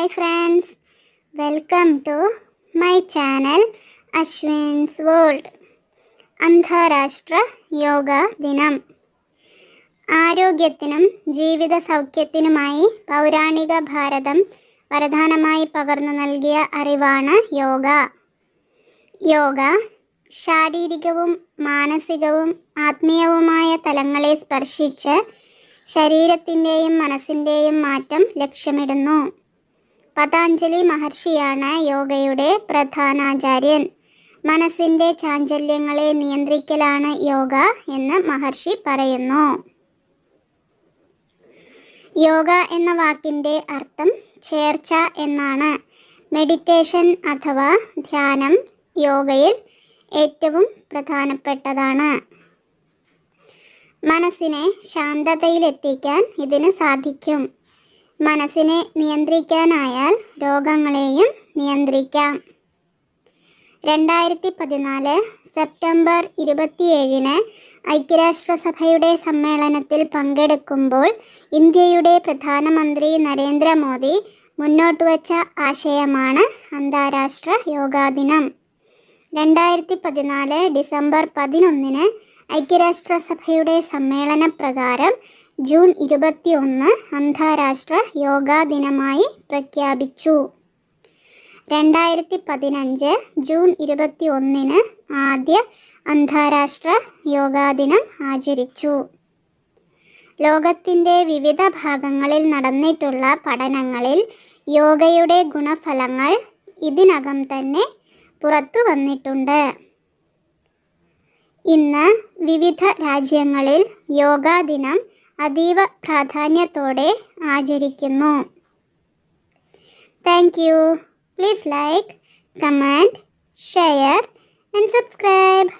Hi friends welcome to my channel Ashwin's world അന്താരാഷ്ട്ര യോഗ ദിനം ആരോഗ്യത്തിനും ജീവിത സൗഖ്യത്തിനുമായി പൗരാണിക ഭാരതം വരദാനമായി പകർന്നു നൽകിയ അറിവാണ് യോഗ. യോഗ ശാരീരികവും മാനസികവും ആത്മീയവുമായ തലങ്ങളെ സ്പർശിച്ച് ശരീരത്തിന്റെയും മനസ്സിന്റെയും മാറ്റം ലക്ഷ്യമിടുന്നു. പതാഞ്ജലി മഹർഷിയാണ് യോഗയുടെ പ്രധാനാചാര്യൻ. മനസ്സിന്റെ ചാഞ്ചല്യങ്ങളെ നിയന്ത്രിക്കലാണ് യോഗ എന്ന് മഹർഷി പറയുന്നു. യോഗ എന്ന വാക്കിന്റെ അർത്ഥം ചേർച്ച എന്നാണ്. മെഡിറ്റേഷൻ അഥവാ ധ്യാനം യോഗയിൽ ഏറ്റവും പ്രധാനപ്പെട്ടതാണ്. മനസ്സിനെ ശാന്തതയിലെത്തിക്കാൻ ഇതിന് സാധിക്കും. മനസ്സിനെ നിയന്ത്രിക്കാനായാൽ രോഗങ്ങളെയും നിയന്ത്രിക്കാം. രണ്ടായിരത്തി പതിനാല് സെപ്റ്റംബർ ഇരുപത്തിയേഴിന് ഐക്യരാഷ്ട്രസഭയുടെ സമ്മേളനത്തിൽ പങ്കെടുക്കുമ്പോൾ ഇന്ത്യയുടെ പ്രധാനമന്ത്രി നരേന്ദ്രമോദി മുന്നോട്ട് വച്ച ആശയമാണ് അന്താരാഷ്ട്ര യോഗാദിനം രണ്ടായിരത്തി പതിനാല് ഡിസംബർ പതിനൊന്നിന് ഐക്യരാഷ്ട്രസഭയുടെ സമ്മേളന പ്രകാരം ജൂൺ ഇരുപത്തിയൊന്ന് അന്താരാഷ്ട്ര യോഗാ ദിനമായി പ്രഖ്യാപിച്ചു. രണ്ടായിരത്തി പതിനഞ്ച് ജൂൺ ഇരുപത്തി ഒന്നിന് ആദ്യ അന്താരാഷ്ട്ര യോഗാ ദിനം ആചരിച്ചു. ലോകത്തിന്റെ വിവിധ ഭാഗങ്ങളിൽ നടന്നിട്ടുള്ള പഠനങ്ങളിൽ യോഗയുടെ ഗുണഫലങ്ങൾ ഇതിനകം തന്നെ പുറത്തു വന്നിട്ടുണ്ട് ഇന്ന് വിവിധ രാജ്യങ്ങളിൽ യോഗാ ദിനം അതീവ പ്രാധാന്യത്തോടെ ആചരിക്കുന്നു. Thank you please like comment share and subscribe